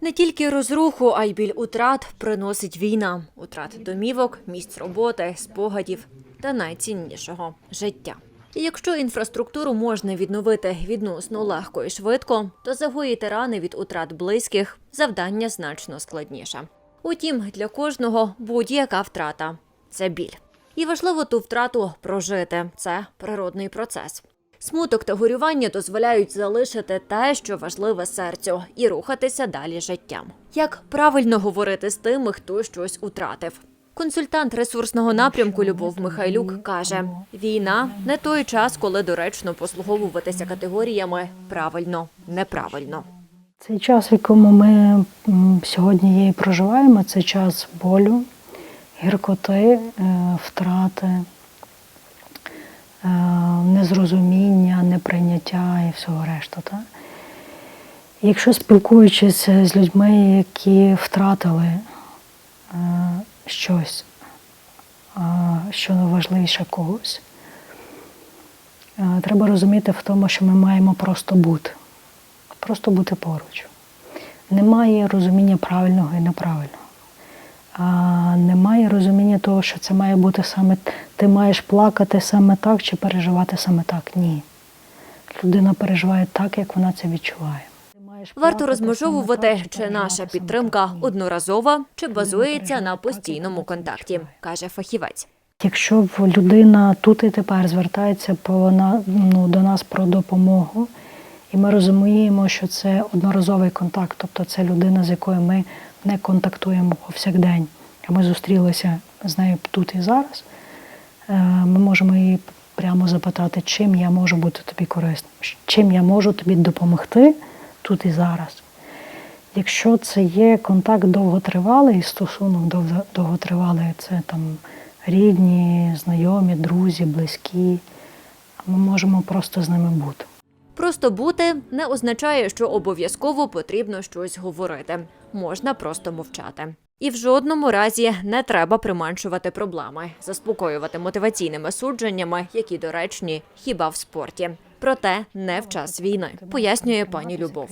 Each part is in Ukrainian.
Не тільки розруху, а й біль утрат приносить війна, утрат домівок, місць роботи, спогадів та найціннішого життя. І якщо інфраструктуру можна відновити відносно легко і швидко, то загоїти рани від утрат близьких завдання значно складніше. Утім, для кожного будь-яка втрата це біль. І важливо ту втрату прожити. Це природний процес. Смуток та горювання дозволяють залишити те, що важливе серцю, і рухатися далі життям. Як правильно говорити з тими, хто щось утратив? Консультант ресурсного напрямку Любов Михайлюк каже: війна не той час, коли доречно послуговуватися категоріями правильно, неправильно. Цей час, в якому ми сьогодні є проживаємо, це час болю, гіркоти, е, втрати, незрозуміння, неприйняття і всього решту. Та? Якщо спілкуючись з людьми, які втратили е, щось, е, що важливіше когось, е, треба розуміти в тому, що ми маємо просто бути просто бути поруч. Немає розуміння правильного і неправильного. А, немає розуміння того, що це має бути саме ти маєш плакати саме так чи переживати саме так. Ні. Людина переживає так, як вона це відчуває. Варто розмежовувати, чи наша підтримка одноразова, чи базується на постійному контакті, каже фахівець. Якщо людина тут і тепер звертається по вона, ну, до нас про допомогу, і ми розуміємо, що це одноразовий контакт, тобто це людина, з якою ми не контактуємо повсякдень, а ми зустрілися з нею тут і зараз, е, ми можемо її прямо запитати, чим я можу бути тобі корисним, чим я можу тобі допомогти тут і зараз. Якщо це є контакт довготривалий, стосунок довготривалий, це там рідні, знайомі, друзі, близькі, ми можемо просто з ними бути. Просто бути не означає, що обов'язково потрібно щось говорити. Можна просто мовчати. І в жодному разі не треба приманшувати проблеми, заспокоювати мотиваційними судженнями, які доречні хіба в спорті. Проте не в час війни, пояснює пані Любов.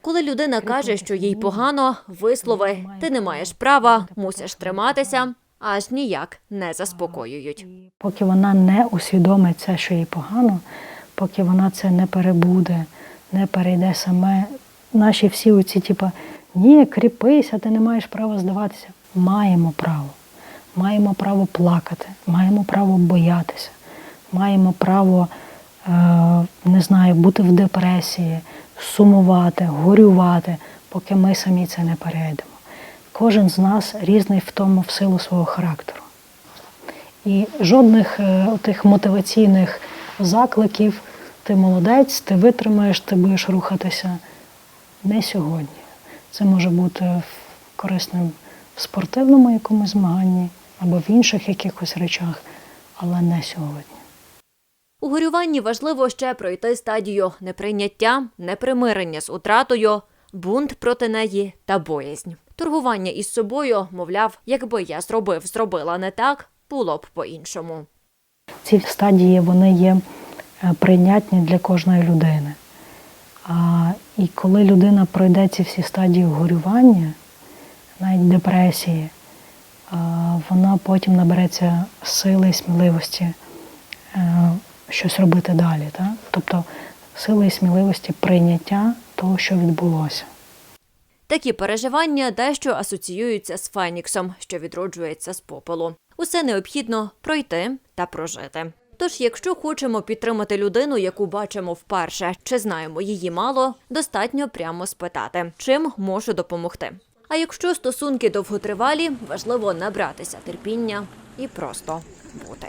Коли людина каже, що їй погано, вислови ти не маєш права, мусиш триматися, аж ніяк не заспокоюють. Поки вона не усвідомить це, що їй погано, поки вона це не перебуде, не перейде саме. Наші всі оці, типу, ні, кріпися, ти не маєш права здаватися. Маємо право. Маємо право плакати, маємо право боятися, маємо право, е, не знаю, бути в депресії, сумувати, горювати, поки ми самі це не перейдемо. Кожен з нас різний в тому в силу свого характеру. І жодних е, тих мотиваційних закликів ти молодець, ти витримаєш, ти будеш рухатися не сьогодні. Це може бути корисним в спортивному якомусь змаганні або в інших якихось речах, але не сьогодні. У горюванні важливо ще пройти стадію неприйняття, непримирення з утратою, бунт проти неї та боязнь. Торгування із собою, мовляв, якби я зробив, зробила не так, було б по-іншому. Ці стадії вони є е, прийнятні для кожної людини. А, і коли людина пройде ці всі стадії горювання, навіть депресії, а, вона потім набереться сили і сміливості е, щось робити далі. Так? Тобто сили і сміливості прийняття того, що відбулося. Такі переживання дещо асоціюються з Феніксом, що відроджується з попелу. Усе необхідно пройти та прожити. Тож, якщо хочемо підтримати людину, яку бачимо вперше, чи знаємо її мало, достатньо прямо спитати, чим можу допомогти. А якщо стосунки довготривалі, важливо набратися терпіння і просто бути.